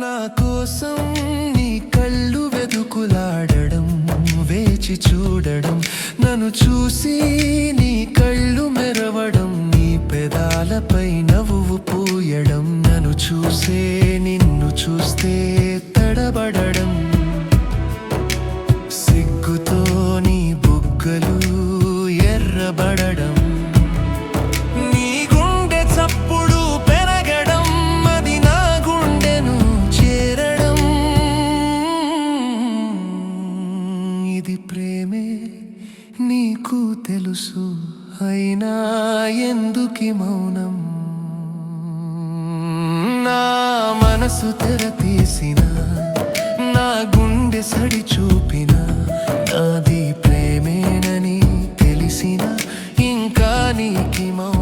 కోసం నీ కళ్ళు వెతుకులాడడం వేచి చూడడం నన్ను చూసి నీ కళ్ళు మెరవడం నీ పెదాలపై నవ్వు పూయడం నన్ను చూసే నిన్ను చూస్తే తడబడడం. సిగ్గుతో ఇది ప్రేమే నీకు తెలుసు. అయినా ఎందుకి మౌనం? నా మనసు తెర తీసిన నా గుండె సడి చూపిన నాది ప్రేమేనని తెలిసిన ఇంకా నీకి మౌనం.